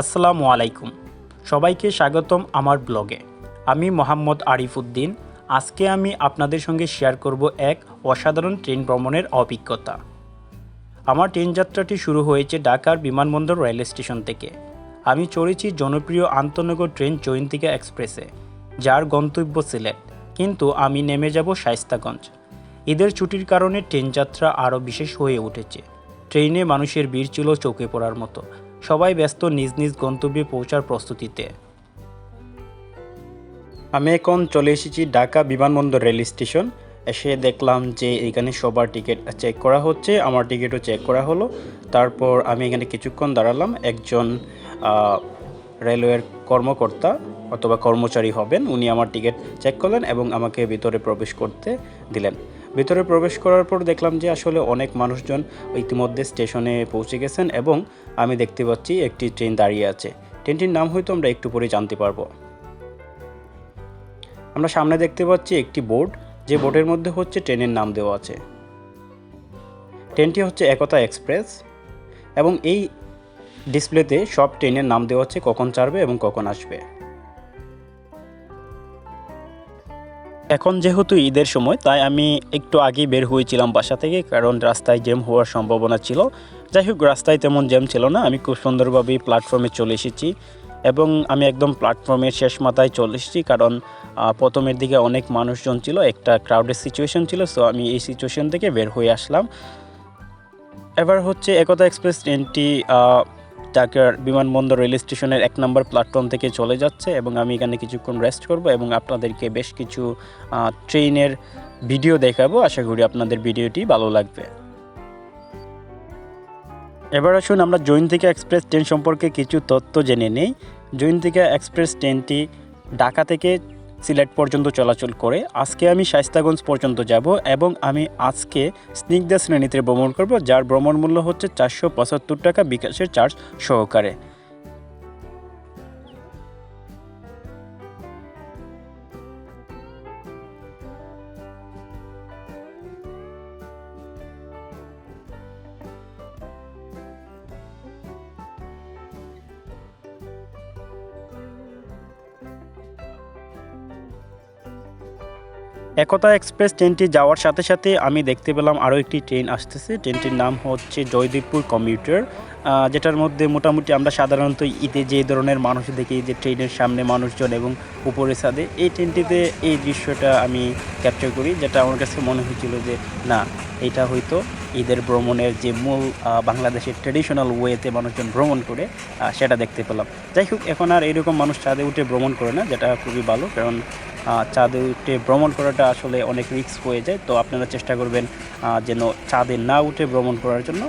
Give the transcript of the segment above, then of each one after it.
আসসালামু আলাইকুম। সবাইকে স্বাগতম আমার ব্লগে। আমি মোহাম্মদ আরিফ উদ্দিন। আজকে আমি আপনাদের সঙ্গে শেয়ার করব এক অসাধারণ ট্রেন ভ্রমণের অভিজ্ঞতা। আমার ট্রেন যাত্রাটি শুরু হয়েছে ঢাকার বিমানবন্দর রেল স্টেশন থেকে। আমি চড়েছি জনপ্রিয় আন্তনগর ট্রেন জয়ন্তিকা এক্সপ্রেসে, যার গন্তব্য সিলেট, কিন্তু আমি নেমে যাব শাইস্তাগঞ্জ ঈদের ছুটির কারণে ট্রেন যাত্রা আরও বিশেষ হয়ে উঠেছে। ট্রেনে মানুষের ভিড় ছিল চোখে পড়ার মতো। সবাই ব্যস্ত নিজ নিজ গন্তব্যে পৌঁছার প্রস্তুতিতে। আমি এখন চলে এসেছি ঢাকা বিমানবন্দর রেল স্টেশন। এসে দেখলাম যে এখানে সবার টিকিট চেক করা হচ্ছে, আমার টিকিটও চেক করা হলো। তারপর আমি এখানে কিছুক্ষণ দাঁড়ালাম, একজন রেলওয়ের কর্মকর্তা অথবা কর্মচারী হবেন, উনি আমার টিকিট চেক করলেন এবং আমাকে ভিতরে প্রবেশ করতে দিলেন। ভিতরে প্রবেশ করার পর দেখলাম যে আসলে অনেক মানুষজন ইতিমধ্যে স্টেশনে পৌঁছে গেছেন এবং আমি দেখতে পাচ্ছি একটি ট্রেন দাঁড়িয়ে আছে। ট্রেনটির নাম হয়তো আমরা একটু পরে জানতে পারব। আমরা সামনে দেখতে পাচ্ছি একটি বোর্ড যে বোর্ডের মধ্যে হচ্ছে ট্রেনের নাম দেওয়া আছে। ট্রেনটি হচ্ছে একতা এক্সপ্রেস এবং এই ডিসপ্লেতে সব ট্রেনের নাম দেওয়া আছে, কখন ছাড়বে এবং কখন আসবে। এখন যেহেতু ঈদের সময়, তাই আমি একটু আগেই বের হয়েছিলাম বাসা থেকে, কারণ রাস্তায় জ্যাম হওয়ার সম্ভাবনা ছিল। যাই হোক, রাস্তায় তেমন জ্যাম ছিল না। আমি খুব সুন্দরভাবে প্ল্যাটফর্মে চলে এসেছি এবং আমি একদম প্ল্যাটফর্মের শেষ মাথায় চলে এসেছি কারণ প্রথমের দিকে অনেক মানুষজন ছিল, একটা ক্রাউডের সিচুয়েশন ছিল সো আমি এই সিচুয়েশন থেকে বের হয়ে আসলাম। এবার হচ্ছে একতা এক্সপ্রেস ট্রেনটি ঢাকার বিমানবন্দর রেল স্টেশনের এক নম্বর প্ল্যাটফর্ম থেকে চলে যাচ্ছে এবং আমি এখানে কিছুক্ষণ রেস্ট করব এবং আপনাদেরকে বেশ কিছু ট্রেনের ভিডিও দেখাবো। আশা করি আপনাদের ভিডিওটি ভালো লাগবে। এবার আসুন আমরা জৈন্তিকা এক্সপ্রেস ট্রেন সম্পর্কে কিছু তথ্য জেনে নেই। জৈন্তিকা এক্সপ্রেস ট্রেনটি ঢাকা থেকে সিলেট পর্যন্ত চলাচল করে। আজকে আমি শাইস্তাগঞ্জ পর্যন্ত যাব এবং আমি আজকে স্নিগ্ধা শ্রেণীতে ভ্রমণ করব, যার ভ্রমণ মূল্য হচ্ছে চারশো পঁচাত্তর টাকা বিকাশের চার্জ সহকারে। একতা এক্সপ্রেস ট্রেনটি যাওয়ার সাথে সাথে আমি দেখতে পেলাম আরও একটি ট্রেন আসতেছে। ট্রেনটির নাম হচ্ছে জয়দেবপুর কমিউটার যেটার মধ্যে মোটামুটি আমরা সাধারণত ঈদে যে ধরনের মানুষ দেখি, যে ট্রেনের সামনে মানুষজন এবং উপরে ছাদে, এই ট্রেনটিতে এই দৃশ্যটা আমি ক্যাপচার করি, যেটা আমার কাছে মনে হয়েছিল যে, না, এটা হয়তো ঈদের ভ্রমণের যে মূল বাংলাদেশের ট্রেডিশনাল ওয়েতে মানুষজন ভ্রমণ করে সেটা দেখতে পেলাম। যাই হোক, এখন আর এরকম মানুষ চাঁদে উঠে ভ্রমণ করে না, যেটা খুবই ভালো, কারণ চাঁদে উঠে ভ্রমণ করাটা আসলে অনেক রিস্ক হয়ে যায়। তো আপনারা চেষ্টা করবেন যেন চাঁদে না উঠে ভ্রমণ করার জন্য।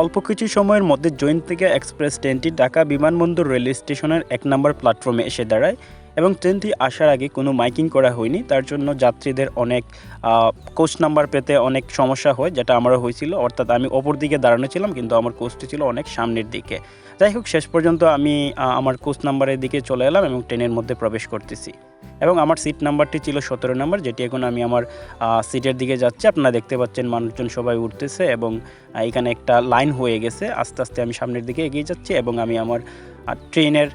অল্প কিছু সময়ের মধ্যে জৈন্তিকা এক্সপ্রেস ট্রেনটি ঢাকা বিমানবন্দর রেল স্টেশনের এক নম্বর প্ল্যাটফর্মে এসে দাঁড়ায় এবং ট্রেনটি আসার আগে কোনো মাইকিং করা হয়নি। তার জন্য যাত্রীদের অনেক কোচ নাম্বার পেতে অনেক সমস্যা হয়, যেটা আমারও হয়েছিল। অর্থাৎ আমি অপর দিকে দাঁড়ানো ছিলাম, কিন্তু আমার কোচটি ছিল অনেক সামনের দিকে। যাই হোক, শেষ পর্যন্ত আমি আমার কোচ নাম্বারের দিকে চলে এলাম এবং ট্রেনের মধ্যে প্রবেশ করতেছি। এবং আমার সিট নাম্বারটি ছিল সতেরো নাম্বার যেটি এখন আমি আমার সিটের দিকে যাচ্ছি। আপনারা দেখতে পাচ্ছেন মানুষজন সবাই উঠতেছে এবং এখানে একটা লাইন হয়ে গেছে। আস্তে আস্তে আমি সামনের দিকে এগিয়ে যাচ্ছি এবং আমি আমার ট্রেনের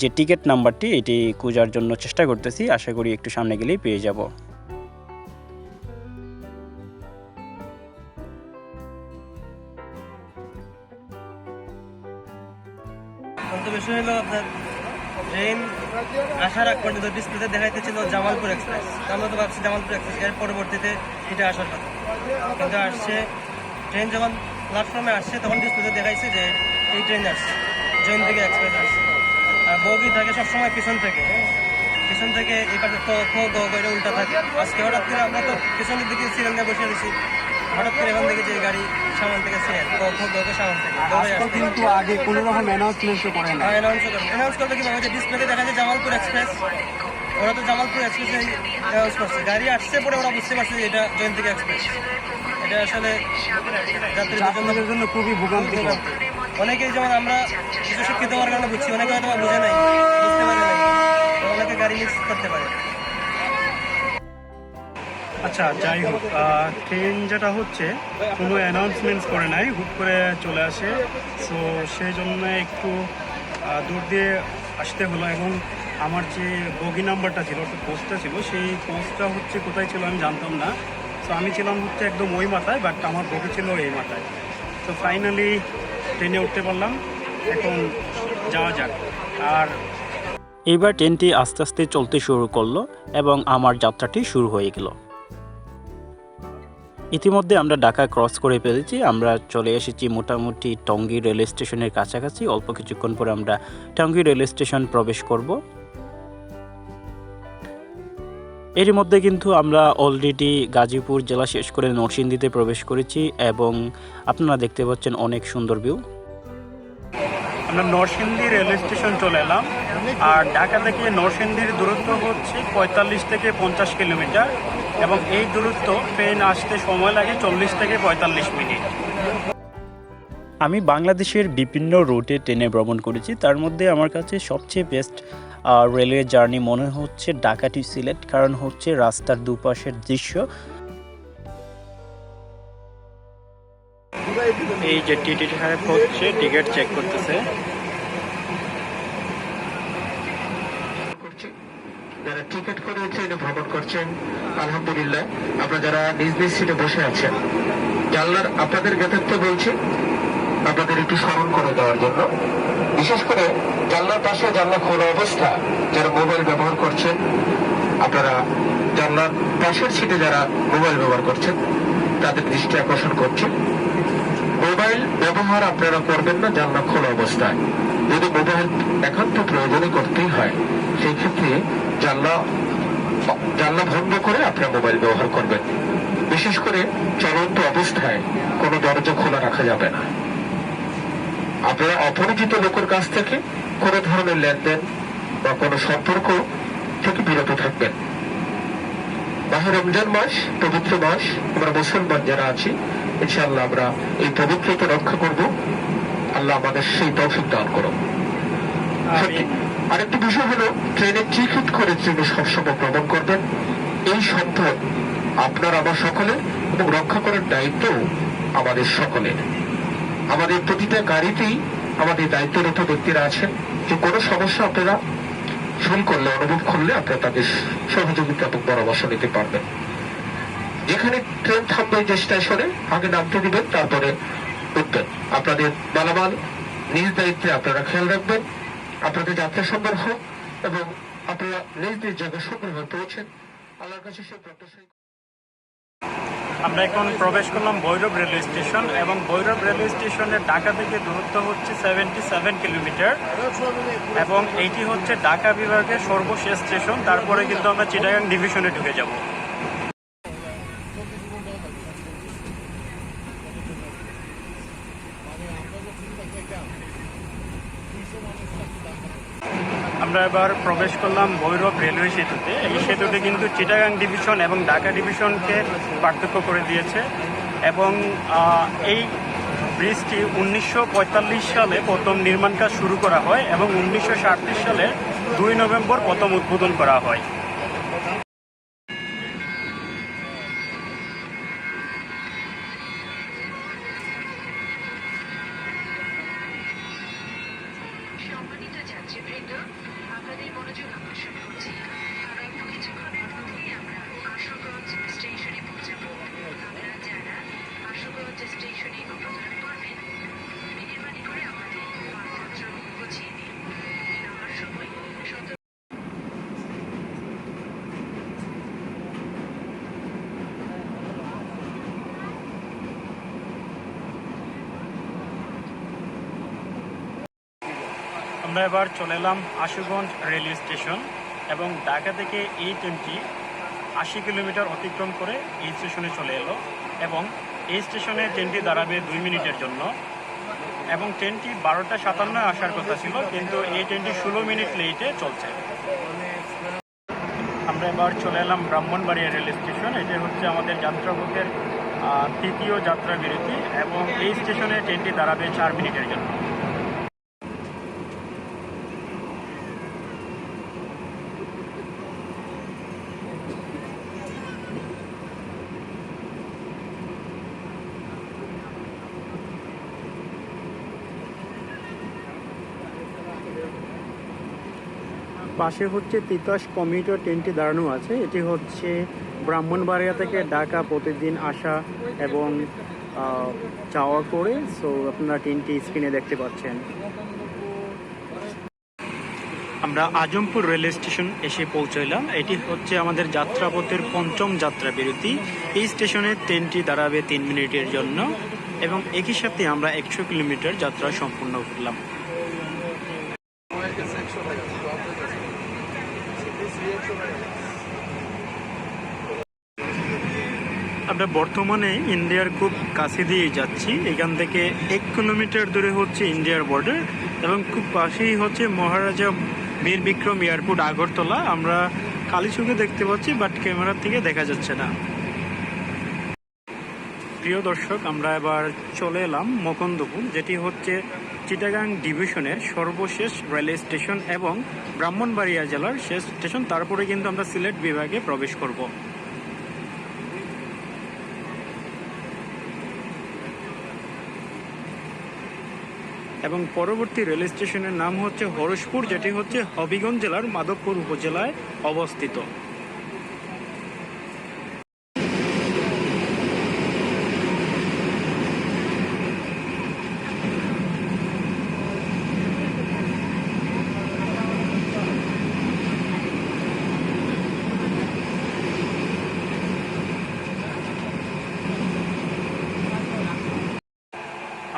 যে টিকিট নাম্বারটি এটি খোঁজার জন্য চেষ্টা করতেছি। আশা করি একটু সামনে গেলেই পেয়ে যাব। ট্রেন আসার আগ পর্যন্ত ডিসপ্লেতে দেখাইতেছিল জামালপুর এক্সপ্রেস আমরা তো ভাবছি জামালপুর এক্সপ্রেস এর পরবর্তীতে এটা আসার কথা কিন্তু আসছে ট্রেন যখন প্ল্যাটফর্মে আসছে তখন ডিসপ্লেতে দেখাইছে যে এই ট্রেন আসছে জৈন থেকে এক্সপ্রেস আসছে আর বগি থাকে সবসময় পিছন থেকে হ্যাঁ? পিছন থেকে এই পাশে ক খ উল্টা থাকে আজকে হঠাৎ করে আমরা তো পিছনের দিকে নিয়ে বসে রয়েছি হঠাৎ করে এখান থেকে যে গাড়ি সামান থেকে সামান আজকাল কিন্তু আগে কোনো রকম অ্যানাউন্সমেন্টও করে না অ্যানাউন্স করে অ্যানাউন্স করতে কীভাবে যে ডিসপ্লেতে দেখা যায় জামালপুর এক্সপ্রেস ওরা তো জামালপুর এক্সপ্রেস অ্যানাউন্স করছে। গাড়ি আসছে পরে ওরা বুঝতে পারছে যে এটা জয়ন্তিকা এক্সপ্রেস এটা আসলে যাত্রীদের জন্য খুবই ভোগান্তিকর। অনেকেই যেমন আমরা কিছু শিক্ষিত হওয়ার কারণে বুঝছি অনেকে হয়তো বুঝে নাই বুঝতে পারে অনেকে গাড়ি মিস করতে পারেন আচ্ছা যাই হোক ট্রেন যেটা হচ্ছে, কোনো অ্যানাউন্সমেন্টস করে নাই, হুট করে চলে আসে। সো সেই জন্য একটু দূর দিয়ে আসতে হলো এবং আমার যে বগি নাম্বারটা ছিল, অর্থাৎ পোস্টটা ছিল, সেই পোস্টটা হচ্ছে কোথায় ছিল আমি জানতাম না। সো আমি ছিলাম হচ্ছে একদম ওই মাথায় বাট আমার বগি ছিল এই মাথায়। তো ফাইনালি ট্রেনে উঠতে পারলাম। এখন যাওয়া যাক। আর এইবার ট্রেনটি আস্তে আস্তে চলতে শুরু করল এবং আমার যাত্রাটি শুরু হয়ে গেল। ইতিমধ্যে আমরা ঢাকা ক্রস করে ফেলেছি, আমরা চলে এসেছি মোটামুটি টঙ্গী রেল স্টেশনের কাছাকাছি, অল্প কিছুক্ষণ পরে আমরা টঙ্গী রেল স্টেশন প্রবেশ করব। এর মধ্যে কিন্তু আমরা অলরেডি গাজীপুর জেলা শেষ করে নরসিংদীতে প্রবেশ করেছি এবং আপনারা দেখতে পাচ্ছেন অনেক সুন্দর ভিউ। আমরা নরসিংদী রেল স্টেশন চলে এলাম, আর ঢাকা থেকে নরসিংদীর দূরত্ব হচ্ছে পঁয়তাল্লিশ থেকে পঞ্চাশ কিলোমিটার। এবং এই দূরত্ব ট্রেন আসতে সময় লাগে চল্লিশ থেকে পঁয়তাল্লিশ মিনিট। আমি বাংলাদেশের বিভিন্ন রুটে ট্রেনে ভ্রমণ করেছি। তার মধ্যে আমার কাছে সবচেয়ে বেস্ট রেলওয়ে জার্নি মনে হচ্ছে ঢাকা টু সিলেট কারণ হচ্ছে রাস্তার দুপাশের দৃশ্য। এই যে টিটি সাহেব হচ্ছে টিকিট চেক করতেছে করছি যারা টিকিট করে ট্রেনে ভ্রমণ করছেন, আলহামদুলিল্লাহ, আপনারা যারা নিজ নিজ সিটে বসে আছেন, জানলার আপনাদের জ্ঞাতার্থে বলছি, আপনাদের একটু স্মরণ করে দেওয়ার জন্য। বিশেষ করে জানলার পাশে জানলা খোলা অবস্থা, যারা মোবাইল ব্যবহার করছেন, আপনারা জানলার পাশের সিটে যারা মোবাইল ব্যবহার করছেন, তাদের দৃষ্টি আকর্ষণ করছে। মোবাইল ব্যবহার আপনারা করবেন না জানলা খোলা অবস্থায় যদি মোবাইল একান্ত প্রয়োজনে করতেই হয়, সেই ক্ষেত্রে জানলা জানলা বন্ধ করে আপনারা মোবাইল ব্যবহার করবেন। বিশেষ করে চলন্ত অবস্থায় কোনো দরজা খোলা রাখা যাবে না। আপনারা অপরিচিত লোকের কাছ থেকে কোনো ধরনের লেনদেন বা কোনো সম্পর্ক থেকে বিরত থাকবেন। মাহে রমজান মাস, পবিত্র মাস, আমরা মুসলমান যারা আছি ইনশাআল্লাহ আমরা এই পবিত্রতা রক্ষা করব। আল্লাহ আমাদের সেই তৌফিক দান করো আরেকটি বিষয় হলো ট্রেনে টিকিট করে ট্রেনে সবসময় ভ্রমণ করবেন। এই সম্পদ আপনার আমার সকলের এবং রক্ষা করার দায়িত্ব আমাদের সকলের। আমাদের প্রতিটা গাড়িতেই আমাদের দায়িত্বরত ব্যক্তিরা আছেন। যে কোনো সমস্যা আপনারা ফিল করলে অনুভব করলে আপনারা তাদের সহযোগিতা এবং পরামর্শ নিতে পারবেন। যেখানে ট্রেন থামবে যে স্টেশনে, আগে নামতে দিবেন, তারপরে উঠবেন। আপনাদের মালামাল, নিজ দায়িত্বে আপনারা খেয়াল রাখবেন, আপনাদের যাত্রা সুন্দর হোক, এবং আপনারা নিজ নিজ জায়গায় সুন্দরভাবে পৌঁছেন আল্লাহর কাছে সে প্রত্যাশাই আমরা এখন প্রবেশ করলাম ভৈরব রেলওয়ে স্টেশন, এবং ভৈরব রেলওয়ে স্টেশনের ঢাকা থেকে দূরত্ব হচ্ছে সেভেন্টি সেভেন কিলোমিটার এবং এইটি হচ্ছে ঢাকা বিভাগের সর্বশেষ স্টেশন, তারপরে কিন্তু আমরা চিটাগাং ডিভিশনে ঢুকে যাব। আমরা এবার প্রবেশ করলাম ভৈরব রেলওয়ে সেতুতে। এই সেতুটি কিন্তু চিটাগাং ডিভিশন এবং ঢাকা ডিভিশনকে পার্থক্য করে দিয়েছে এবং এই ব্রিজটি উনিশশো পঁয়তাল্লিশ সালে প্রথম নির্মাণ কাজ শুরু করা হয় এবং উনিশশো সালে দুই নভেম্বর প্রথম উদ্বোধন করা হয়। আমরা এবার চলে এলাম আশুগঞ্জ রেলওয়ে স্টেশন এবং ঢাকা থেকে এই ট্রেনটি আশি কিলোমিটার অতিক্রম করে এই স্টেশনে চলে এলো এবং এই স্টেশনে ট্রেনটি দাঁড়াবে দুই মিনিটের জন্য এবং ট্রেনটি বারোটা সাতান্ন আসার কথা ছিল, কিন্তু এই ট্রেনটি ষোলো মিনিট লেটে চলছে। আমরা এবার চলে এলাম ব্রাহ্মণবাড়িয়া রেল স্টেশন, এটা হচ্ছে আমাদের যাত্রাপথের তৃতীয় যাত্রা বিরতি এবং এই স্টেশনে ট্রেনটি দাঁড়াবে চার মিনিটের জন্য। পাশে হচ্ছে তিতাস কমিউটার ট্রেনটি দাঁড়ানো আছে। এটি হচ্ছে ব্রাহ্মণবাড়িয়া থেকে ঢাকা প্রতিদিন আসা এবং যাওয়া করে। সো, আপনারা ট্রেনটি স্ক্রিনে দেখতে পাচ্ছেন। আমরা আজমপুর রেল স্টেশন এসে পৌঁছলাম এটি হচ্ছে আমাদের যাত্রাপথের পঞ্চম যাত্রা বিরতি। এই স্টেশনে ট্রেনটি দাঁড়াবে তিন মিনিটের জন্য এবং একই সাথে আমরা একশো কিলোমিটার যাত্রা সম্পূর্ণ করলাম। আমরা বর্তমানে ইন্ডিয়ার খুব কাছে দিয়ে যাচ্ছি। এখান থেকে এক কিলোমিটার দূরে হচ্ছে ইন্ডিয়ার বর্ডার এবং খুব পাশেই হচ্ছে মহারাজা বীর বিক্রম এয়ারপোর্ট আগরতলা। আমরা কালীচুকে দেখতে পাচ্ছি বাট ক্যামেরার থেকে দেখা যাচ্ছে না। প্রিয় দর্শক, আমরা এবার চলে এলাম মকন্দপুর, যেটি হচ্ছে চিটাগাং ডিভিশনের সর্বশেষ রেল স্টেশন এবং ব্রাহ্মণবাড়িয়া জেলার শেষ স্টেশন তারপরে কিন্তু আমরা সিলেট বিভাগে প্রবেশ করব। এবং পরবর্তী রেল স্টেশনের নাম হচ্ছে হরসপুর যেটি হচ্ছে হবিগঞ্জ জেলার মাধবপুর উপজেলায় অবস্থিত।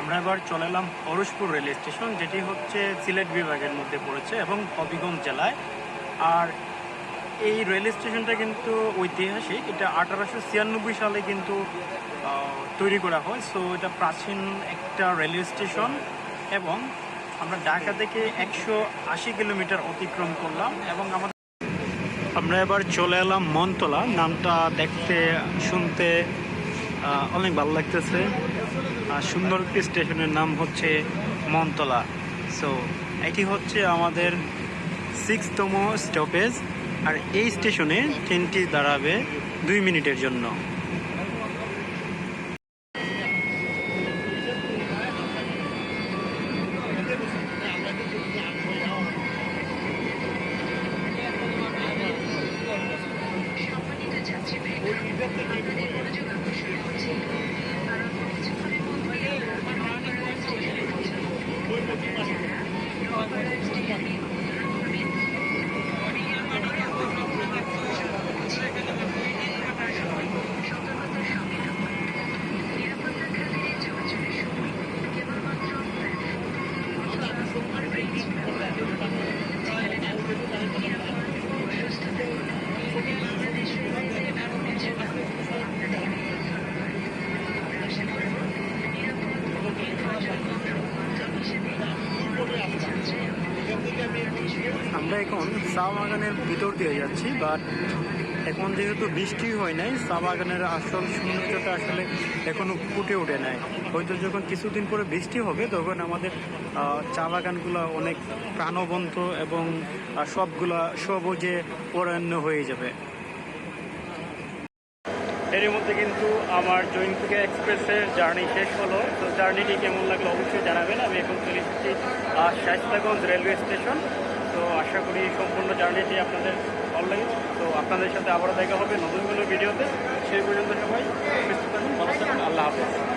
আমরা এবার চলে এলাম হরসপুর রেল স্টেশন, যেটি হচ্ছে সিলেট বিভাগের মধ্যে পড়েছে এবং হবিগঞ্জ জেলায়। আর এই রেল স্টেশনটা কিন্তু ঐতিহাসিক, এটা আঠারোশো ছিয়ানব্বই সালে কিন্তু তৈরি করা হয়। সো এটা প্রাচীন একটা রেলওয়ে স্টেশন এবং আমরা ঢাকা থেকে একশো আশি কিলোমিটার অতিক্রম করলাম এবং আমাদের আমরা এবার চলে এলাম মনতলা। নামটা দেখতে, শুনতে অনেক ভালো লাগতেছে। সুন্দর একটি স্টেশনের নাম হচ্ছে মনতলা। সো এটি হচ্ছে আমাদের সিক্সতম স্টপেজ আর এই স্টেশনে ট্রেনটি দাঁড়াবে দুই মিনিটের জন্য। সম্মানিত যাত্রীবৃন্দ আপনাদের মনোযোগ আকর্ষণ করছি কারণ কিছুক্ষণের মধ্যেই আমরা নওপাড়া স্টেশনে পৌঁছাবো যারা নওপাড়া স্টেশনে অবতরণ করবেন তাদের আপনাদের আকর্ষণ করছি আপনারা সবাই সতর্কতার সঙ্গে থাকুন নিরাপত্তার খাতিরে চলাচলের সময় কেবলমাত্র প্ল্যাটফর্ম অথবা ওভারব্রিজ ব্যবহার করুন যেখানে থাকুন নিরাপদ ও সুস্থ থাকুন বাংলাদেশ রেলওয়েজের ভ্রমণের জন্য আপনাদেরকে ধন্যবাদ আমরা আশা করব নিরাপদ ও নির্ভরযোগ্য ভ্রমণ মাধ্যম হিসেবে আমাদের যাত্রায় বাংলাদেশ আমরা এখন চা ভিতর যাচ্ছি বাট এখন যেহেতু বৃষ্টি হয় নাই চা বাগানের আসল সৌন্দর্যটা আসলে এখনও ফুটে ওঠে নাই। হয়তো যখন কিছুদিন পরে বৃষ্টি হবে তখন আমাদের চা বাগানগুলো অনেক প্রাণবন্ত এবং সবগুলা সবুজে পরায়ণ হয়ে যাবে। এর মধ্যে কিন্তু আমার জৈনপুকে এক্সপ্রেসের জার্নি শেষ হলো। তো জার্নিটি কেমন লাগল অবশ্যই জানাবেন। আমি এখন চলে এসেছি আহ, শাইস্তাগঞ্জ রেলওয়ে স্টেশন। আশা করি সম্পূর্ণ জার্নিটি আপনাদের ভালো লাগে তো আপনাদের সাথে আবারও দেখা হবে নতুন কোনো ভিডিওতে। সেই পর্যন্ত সবাই সুস্থ থাকুন, ভালো থাকুন, আল্লাহ হাফেজ।